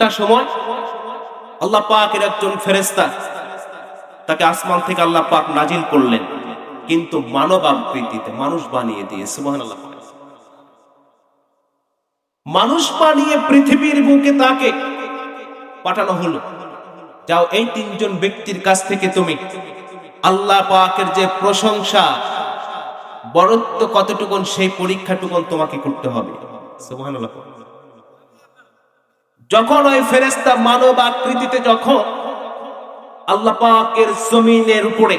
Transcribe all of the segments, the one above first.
একটা সময় আল্লাহ পাকের একজন ফেরেস্তা তাকে আসমান থেকে আল্লাহ পাক নাজিল করলেন, কিন্তু মানব আকৃতিতে মানুষ বানিয়ে দিয়ে সুবহান আল্লাহ মানুষ বানিয়ে পৃথিবীর বুকে তাকে পাঠানো হলো। যাও, এই তিনজন ব্যক্তির কাছ থেকে তুমি আল্লাহ পাকের যে প্রশংসা, বরত্ব কতটুকুন, সেই পরীক্ষাটুকুন তোমাকে করতে হবে। সুবহানাল্লাহ যখন ওই ফেরেস্তা মানব আকৃতিতে যখন আল্লাহ পাকের জমিনের উপরে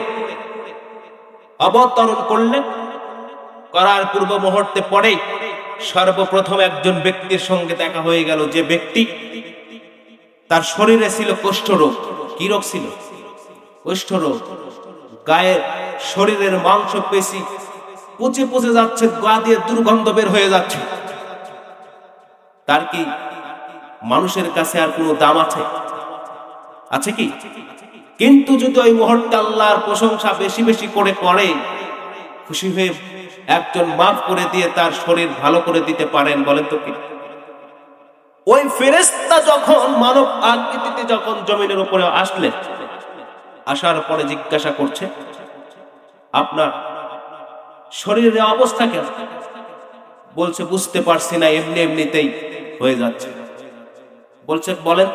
অবতরণ করলেন, করার পূর্ব মুহূর্তে পরে সর্বপ্রথম একজন ব্যক্তির সঙ্গে দেখা হয়ে গেল। যে ব্যক্তি তার শরীরে ছিল কুষ্ঠরোগ কি রোগ ছিল? কুষ্ঠরোগ গায়ের শরীরের মাংস পেশি পচে পচে যাচ্ছে, গা দিয়ে দুর্গন্ধ বের হয়ে যাচ্ছে। তার কি মানুষের কাছে আর কোনো দাম আছে? আছে কি? কিন্তু যদি ওই মুহূর্তে আল্লাহর প্রশংসা বেশি বেশি করে করে, খুশি হয়ে একজন মাফ করে দিয়ে তার শরীর ভালো করে দিতে পারেন, বলেন তো কি? ওই ফেরেস্তা যখন মানব আকৃতিতে যখন জমিনের উপরে আসলেন আসার পরে জিজ্ঞাসা করছে, আপনার শরীরের অবস্থা কেন বলছে, বুঝতে পারছি না, এমনি এমনিতেই হয়ে যাচ্ছে। বলছে বলেন,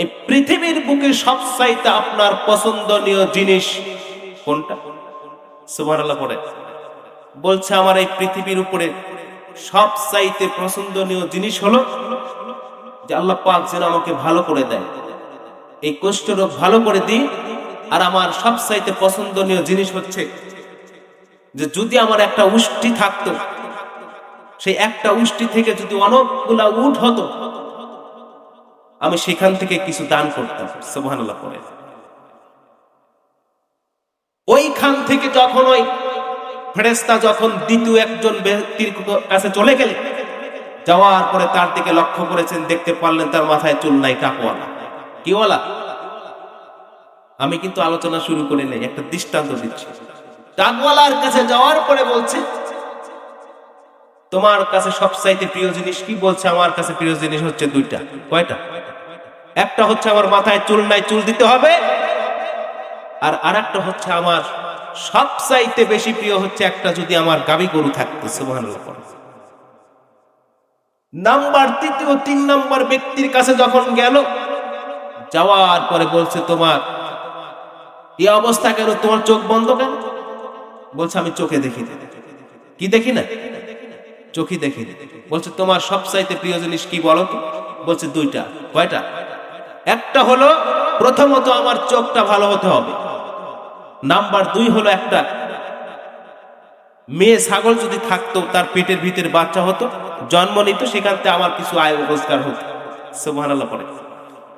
এই পৃথিবীর বুকে সবচাইতে আপনার পছন্দনীয় জিনিস কোনটা? সুবহানাল্লাহ পড়ে। বলছে, আমার এই পৃথিবীর উপরে সবচাইতে পছন্দনীয় জিনিস হলো যে আল্লাহ পাক যেন আমাকে ভালো করে দেয়। এই কষ্ট রোগ ভালো করে দিই, আর আমার সবচাইতে পছন্দনীয় জিনিস হচ্ছে যে যদি আমার একটা উষ্টি থাকতো, সেই একটা উষ্টি থেকে যদি অনেকগুলা উঠ হতো আমি সেখান থেকে কিছু দান করতাম, সুবহানাল্লাহ পড়ে। ওইখান থেকে যখন ওই ফেরেস্তা যখন দ্বিতীয় একজন ব্যক্তির কাছে চলে গেলে, যাওয়ার পরে তার দিকে লক্ষ্য করেছেন, দেখতে পারলেন তার মাথায় চুল নাই টাকওয়ালা কিওয়ালা? আমি কিন্তু আলোচনা শুরু করে নেই, একটা দৃষ্টান্ত দিচ্ছি। টাকওয়ালার কাছে যাওয়ার পরে বলছে, তোমার কাছে সবচাইতে প্রিয় জিনিস কি? বলছে, আমার কাছে প্রিয় জিনিস হচ্ছে দুইটা। কয়টা? একটা হচ্ছে আমার মাথায় চুল নাই, চুল দিতে হবে। আর আরেকটা হচ্ছে আমার সবচাইতে বেশি প্রিয় হচ্ছে একটা যদি আমার গাবি গরু থাকতো পড়ে। নাম্বার তৃতীয়, তিন নাম্বার ব্যক্তির কাছে যখন গেল, যাওয়ার পরে বলছে তোমার এই অবস্থা কেন তোমার চোখ বন্ধ কেন? বলছে, আমি চোখে দেখি। কি দেখি না? চোখে দেখি। বলছে, তোমার সবচাইতে প্রিয় জিনিস কি বলো বলছে, দুইটা। কয়টা? একটা হলো প্রথমত আমার চোখটা ভালো হতে হবে। নাম্বার দুই হলো একটা মেয়ে ছাগল যদি থাকতো, তার পেটের ভিতরে বাচ্চা হতো, জন্ম নিত, সেখান থেকে আমার কিছু আয় রোজগার হতো। পরে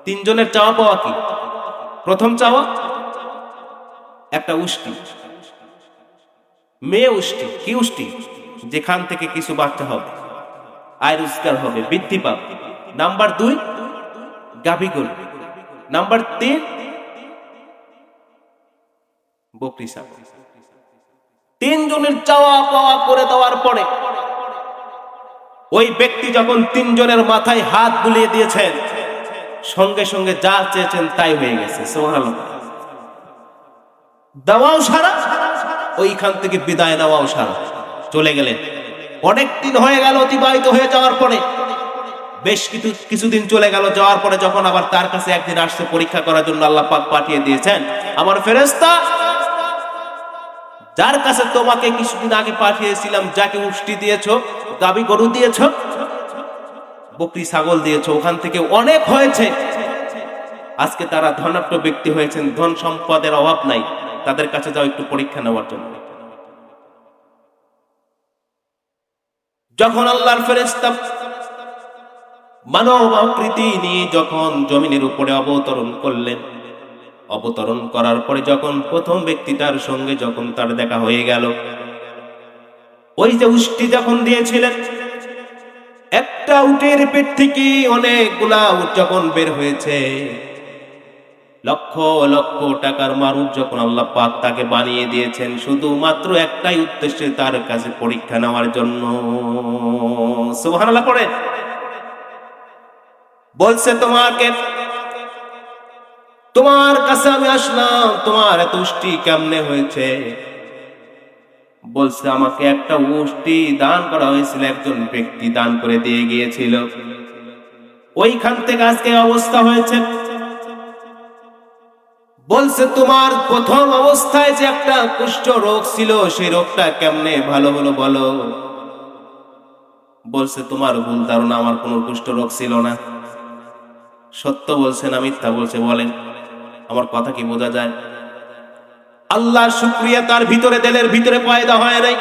তিনজনের চাওয়া পাওয়া কি? প্রথম চাওয়া একটা উষ্টি। মেয়ে উষ্টি, কি উষ্টি? যেখান থেকে কিছু বাচ্চা হবে, আয় রোজগার হবে, বৃদ্ধি পাবে। নাম্বার দুই গাভী গরু। নাম্বার তিন, বকরি তিনজনের চাওয়া পাওয়া করে দেওয়ার পরে ওই ব্যক্তি যখন তিনজনের মাথায় হাত বুলিয়ে দিয়েছেন সঙ্গে সঙ্গে যা চেয়েছেন তাই হয়ে গেছে দেওয়াও সারা, ওইখান থেকে বিদায় দেওয়াও সারা। চলে গেলেন। অনেক দিন হয়ে গেল অতিবাহিত হয়ে যাওয়ার পরে বেশ কিছু, কিছুদিন চলে গেল, যাওয়ার পরে যখন আবার তার কাছে একদিন আসছে পরীক্ষা করার জন্য আল্লাহ পাক পাঠিয়ে দিয়েছেন, আমার ফেরেস্তা যার কাছে তোমাকে কিছুদিন আগে পাঠিয়েছিলাম, যাকে উষ্টি দিয়েছ, গাবি গরু দিয়েছ, বকরি ছাগল দিয়েছ, ওখান থেকে অনেক হয়েছে। আজকে তারা ধনাঢ্য ব্যক্তি হয়েছেন, ধন সম্পদের অভাব নাই, তাদের কাছে যাও একটু পরীক্ষা নেওয়ার জন্য। যখন আল্লাহর ফেরেস্তা মানব আকৃতি নিয়ে যখন জমিনের উপরে অবতরণ করলেন, অবতরণ করার পরে যখন প্রথম ব্যক্তিটার সঙ্গে যখন তার দেখা হয়ে গেল, ওই যে উষ্টি যখন দিয়েছিলেন, একটা উটের পেট থেকে অনেকগুলা উট যখন বের হয়েছে, লক্ষ লক্ষ টাকার মারুফ যখন আল্লাহ পাক তাকে বানিয়ে দিয়েছেন, শুধুমাত্র একটাই উদ্দেশ্যে তার কাছে পরীক্ষা নেওয়ার জন্য। সুবহানাল্লাহ পড়ে বলছে তোমাকে, তোমার কাছে আমি আসলাম, তোমার এত উষ্টি কেমনে হয়েছে? বলছে, আমাকে একটা উষ্টি দান করা হয়েছিল, একজন ব্যক্তি দান করে দিয়ে গিয়েছিল। ওইখান থেকে আজকে অবস্থা হয়েছে। বলছে, তোমার প্রথম অবস্থায় যে একটা কুষ্ঠ রোগ ছিল সেই রোগটা কেমনে ভালো হলো বলো? বলছে, তোমার ভুল ধারণা, আমার কোনো কুষ্ঠ রোগ ছিল না। সত্য বলছে না মিথ্যা বলছে, বলেন। আমার কথা কি বোঝা যায়? আল্লাহ শুক্রিয়া তার ভিতরে, দিলের ভিতরে পয়দা হয় নাই।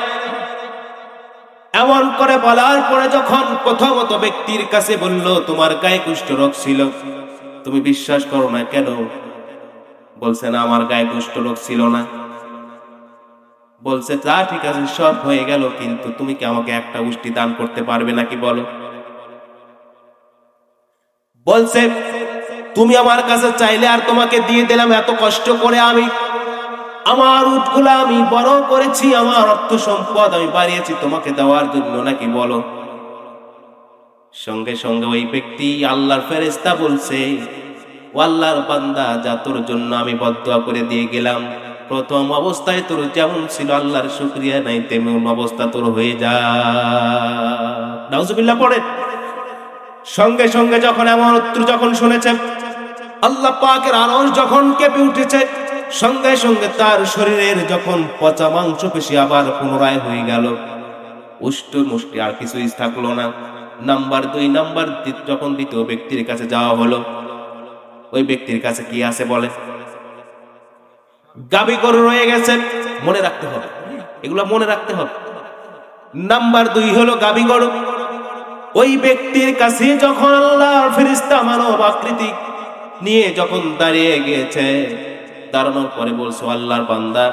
এমন করে বলার পরে যখন প্রথমত ব্যক্তির কাছে বলল, তোমার গায়ে কুষ্ঠ রোগ ছিল। তুমি বিশ্বাস করো না কেন? বলছে না আমার গায়ে কুষ্ঠ রোগ ছিল না। বলছে, তা ঠিক আছে, সব হয়ে গেল, কিন্তু তুমি কি আমাকে একটা উষ্টি দান করতে পারবে নাকি বলো? বলছে, তুমি আমার কাছে চাইলে আর তোমাকে দিয়ে দিলাম, এত কষ্ট করে আমি, আমার উটগুলা আমি বড় করেছি, আমার অর্থ সম্পদ আমি বাড়িয়েছি, তোমাকে দেওয়ার জন্য নাকি বলো? সঙ্গে সঙ্গে ওই ব্যক্তি আল্লাহর ফেরেস্তা বলছে, ও আল্লাহর বান্দা, যা তোর জন্য আমি বদয়া করে দিয়ে গেলাম। প্রথম অবস্থায় তোর যেমন ছিল আল্লাহর শুক্রিয়া, নাই তেমন অবস্থা তোর হয়ে যা। নাউজুবিল্লাহ পড়ে সঙ্গে সঙ্গে যখন এমন উত্তর যখন শুনেছে, আল্লাহ পাকের আরশ যখন কেঁপে উঠেছে, সঙ্গে সঙ্গে তার শরীরের যখন পচা মাংস পেশি আবার পুনরায় হয়ে গেল। উষ্ট মুষ্টি আর কিছুই থাকল না। নাম্বার দুই, নাম্বার যখন দ্বিতীয় ব্যক্তির কাছে যাওয়া হলো, ওই ব্যক্তির কাছে কি আছে বলে? গাবি গরু রয়ে গেছে, মনে রাখতে হবে। এগুলো মনে রাখতে হবে। নাম্বার দুই হলো গাবি গরু। ওই ব্যক্তির কাছে যখন আল্লাহর ফেরিস্তা মানব আকৃতি নিয়ে যখন দাঁড়িয়ে গিয়েছে, দাঁড়ানোর পরে বলছো, আল্লাহর বান্দা,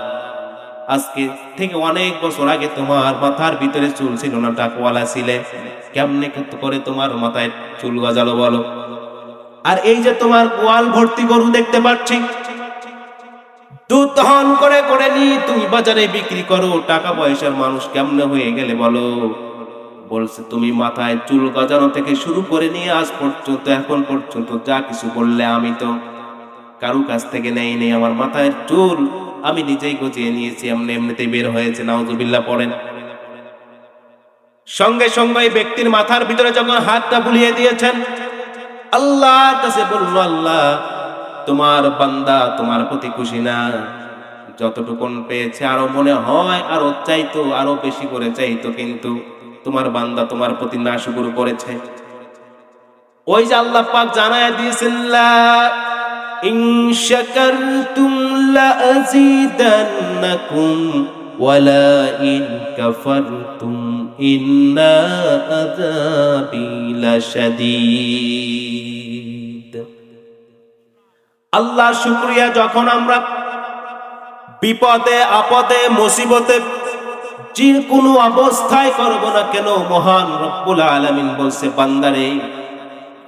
আজকে থেকে অনেক বছর আগে তোমার মাথার ভিতরে চুল ছিল না, টাকওয়ালা ছিলে। কেমনে করে তোমার মাথায় চুল গজালো বলো? আর এই যে তোমার গোয়াল ভর্তি গরু দেখতে পাচ্ছি, দুধ করে করে নিয়ে তুমি বাজারে বিক্রি করো, টাকা পয়সার মানুষ কেমনে হয়ে গেলে বলো? বলছে, তুমি মাথায় চুল গজানো থেকে শুরু করে নিয়ে আজ পর্যন্ত, এখন পর্যন্ত যা কিছু বললে আমি তো কারু কাছ থেকে নেই নেই। আমার মাথায় চুল আমি নিজেই গজিয়ে নিয়েছি, এমনি এমনিতেই বের হয়েছে। নাউজুবিল্লাহ পড়েন। সঙ্গে সঙ্গে এই ব্যক্তির মাথার ভিতরে যখন হাতটা বুলিয়ে দিয়েছেন, আল্লাহর কাছে বলল, আল্লাহ, তোমার বান্দা তোমার প্রতি খুশি না। যতটুকুন পেয়েছে, আরও মনে হয়, আরও চাইতো, আরও বেশি করে চাইতো, কিন্তু তোমার বান্দা তোমার প্রতি না শুকুর করেছে। ওই যে আল্লাহ পাক জানায় দিয়েছেন ইন্না আল্লাহ শুকরিয়া, যখন আমরা বিপদে, আপদে, মুসিবতে যে কোনো অবস্থায় করব না কেন? মহান রব্বুল আলামিন বলছে, বান্দারে,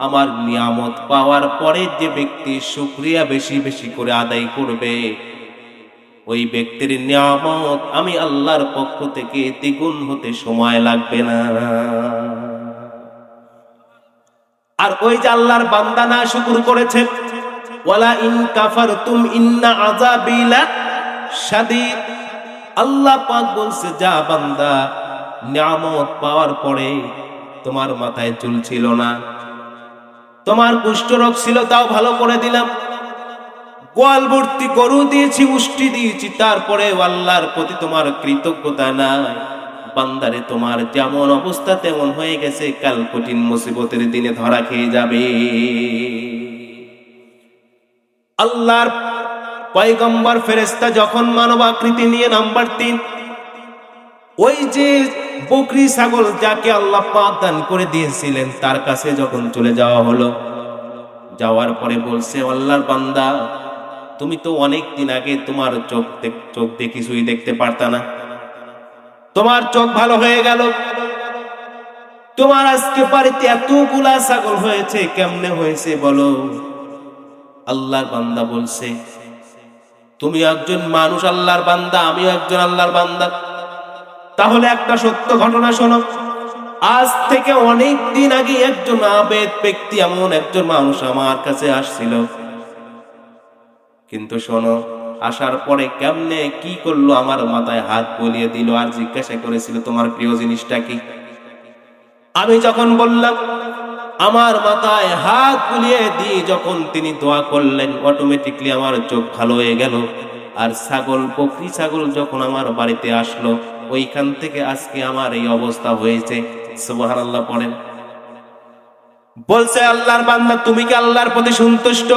আমার নিয়ামত পাওয়ার পরে যে ব্যক্তি শুক্রিয়া বেশি বেশি করে আদায় করবে, ওই ব্যক্তির নিয়ামত আমি আল্লাহর পক্ষ থেকে দ্বিগুণ হতে সময় লাগবে না। আর ওই যে আল্লাহর বান্দা না শুকুর করেছে, ওয়ালা ইন কাফারতুম ইন্না আযাবিলা শাদীদ। আল্লাহ পাক বলছে, যা বান্দা নিয়ামত পাওয়ার পরে তোমার মাথায় চুল ছিল না। তোমার কুষ্ঠরোগ ছিল, তাও ভালো করে দিলাম। গোয়াল ভর্তি গরু দিয়েছি, উষ্টি দিয়েছি, তারপরে আল্লাহর প্রতি তোমার কৃতজ্ঞতা নাই। বান্দারে, তোমার যেমন অবস্থা তেমন হয়ে গেছে, কাল কঠিন মুসিবতের দিনে ধরা খেয়ে যাবে। আল্লাহর পয়গম্বর ফেরেস্তা যখন মানব আকৃতি নিয়ে নাম্বার তিন, ওই যে বকরি ছাগল যাকে আল্লাহ পাক দান করে দিয়েছিলেন, তার কাছে যখন চলে যাওয়া হলো, যাওয়ার পরে বলছে, আল্লাহর বান্দা, তুমি তো অনেক দিন আগে তোমার চোখ চোখ দিয়ে কিছুই দেখতে পারতা না। তোমার চোখ ভালো হয়ে গেল। তোমার আজকে বাড়িতে এতগুলা ছাগল হয়েছে, কেমনে হয়েছে বলো? আল্লাহর বান্দা বলছে তুমি একজন মানুষ আল্লাহর বান্দা আমি একজন আল্লাহর বান্দা। তাহলে একটা সত্য ঘটনা শোনো। আজ থেকে অনেক দিন আগে একজন আবেদ ব্যক্তি, এমন একজন মানুষ আমার কাছে আসছিল। কিন্তু শোনো, আসার পরে কেমনে, কি করল আমার মাথায় হাত বলিয়ে দিল আর জিজ্ঞাসা করেছিল, তোমার প্রিয় জিনিসটা কি? আমি যখন বললাম আমার মাথায় হাত বুলিয়ে দিয়ে যখন তিনি দোয়া করলেন অটোমেটিকলি আমার চোখ ভালো হয়ে গেল। আর ছাগল বকরি ছাগল যখন আমার বাড়িতে আসলো, ওইখান থেকে আজকে আমার এই অবস্থা হয়েছে। সুবাহান আল্লাহ পড়েন। বলছে, আল্লাহর বান্দা, তুমি কি আল্লাহর প্রতি সন্তুষ্ট?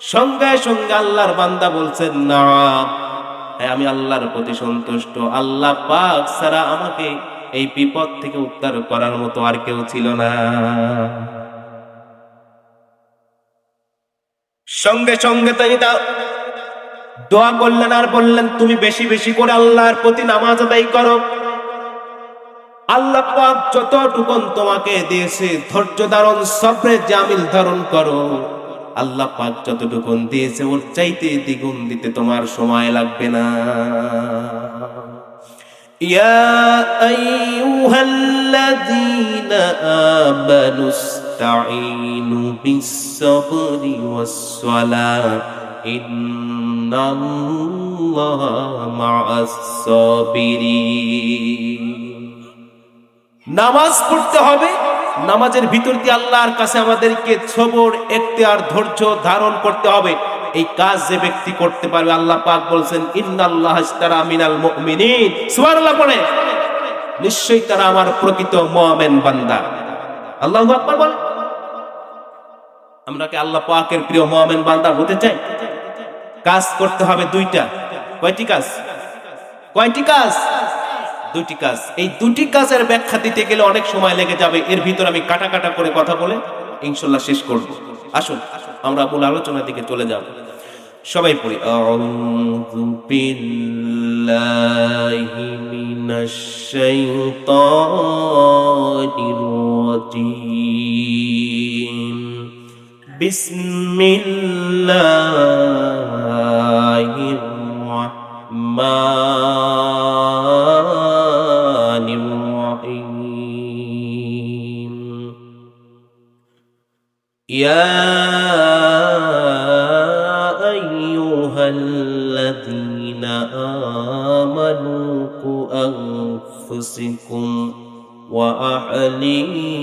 সঙ্গে সঙ্গে আল্লাহর বান্দা বলছেন, না। হ্যাঁ আমি আল্লাহর প্রতি সন্তুষ্ট। আল্লাহ পাক ছাড়া আমাকে এই বিপদ থেকে উদ্ধার করার মতো আর কেউ ছিল না। সঙ্গে সঙ্গে তাই তা দোয়া করলেন আর বললেন, তুমি বেশি বেশি করে আল্লাহর প্রতি নামাজ আদায় করো। আল্লাহ পাক যতটুকুন তোমাকে দিয়েছে, ধৈর্য ধারণ, সবরে জামিল ধারণ করো। আল্লাহ পাক যতটুকুন দিয়েছে, ওর চাইতে দ্বিগুণ দিতে তোমার সময় লাগবে না। يا أيها الذين آمنوا استعينوا بالصبر والصلاة إن الله مع الصابرين নামাজ পড়তে হবে নামাজের ভিতর দিয়ে আল্লাহর কাছে আমাদেরকে সবর এখতিয়ার ধৈর্য ধারণ করতে হবে এই কাজ যে ব্যক্তি করতে পারবে, আল্লাহ পাক বলছেন, ইন্নাল্লাহ ইশতারা মিনাল মুমিনিন। সুবহানাল্লাহ পড়ে নিশ্চয়ই তারা আমার প্রকৃত মুমিন বান্দা। আল্লাহু আকবার বলে। আমরা কি আল্লাহ পাকের প্রিয় মুমিন বান্দা হতে চাই? কাজ করতে হবে দুইটা। কয়টি কাজ? কয়টি কাজ? দুটি কাজ। এই দুটি কাজের ব্যাখ্যা দিতে গেলে অনেক সময় লেগে যাবে। এর ভিতর আমি কাটা কাটা করে কথা বলে ইনশাল্লাহ শেষ করব। আসুন। আমরা মূল আলোচনার দিকে চলে যাব। সবাই পড়ি, আউযু বিল্লাহি মিনাশ শাইতানির রাজিম। বিসমিল্লাহির রাহমানির রাহিম। يا الذين آمنوا قوا أنفسكم وأهليكم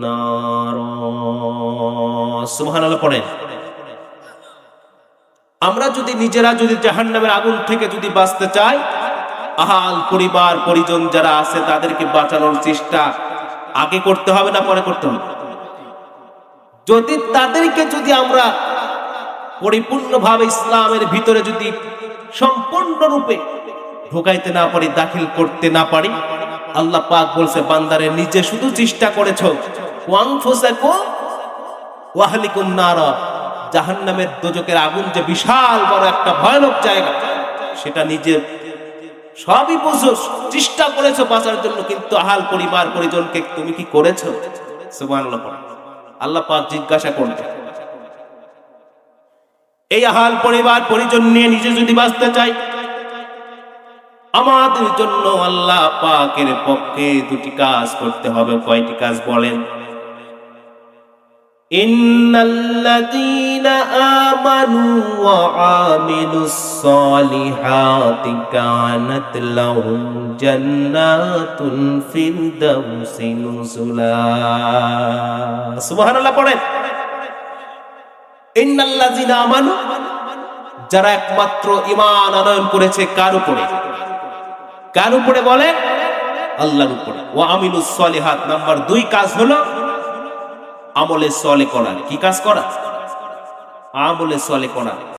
نارا سبحان الله পড়েন আমরা যদি নিজেরা যদি জাহান্নামের আগুন থেকে যদি বাঁচতে চাই আহাল পরিবার পরিজন যারা আছে তাদেরকে বাঁচানোর চেষ্টা আগে করতে হবে না পরে করতে হবে যদি তাদেরকে যদি আমরা পরিপূর্ণভাবে ইসলামের ভিতরে যদি সম্পূর্ণরূপে ঢোকাইতে না পারি, দাখিল করতে না পারি, আল্লাহ পাক বলছে, বান্দারে, নিজে শুধু চেষ্টা করেছ। ওয়াহলিকুম নারা। জাহান্নামের দোজকের আগুন যে বিশাল বড় একটা ভয়ানক জায়গা, সেটা নিজে সবই বুঝো, চেষ্টা করেছ বাঁচার জন্য, কিন্তু আহাল পরিবার পরিজনকে তুমি কি করেছ? সুবহানাল্লাহ আল্লাহ পাক জিজ্ঞাসা করবে এই আহাল পরিবার পরিজন নিয়ে নিজে যদি বাঁচতে চাই আমাদের জন্য আল্লাহ পাকের পক্ষে দুটি কাজ করতে হবে কয়টি কাজ বলেন إن الذين آمنوا وعملوا الصالحات كانت لهم جنات الفردوس نزلا سبحان الله পড়েন যারা একমাত্র ইমান আনয়ন করেছে কার উপরে? কার উপরে বলে? আল্লাহর উপরে। ও আমিনুস সলিহাত, নাম্বার দুই কাজ হলো আমলে সলে করা। কি কাজ করা? আমলে সলে করা।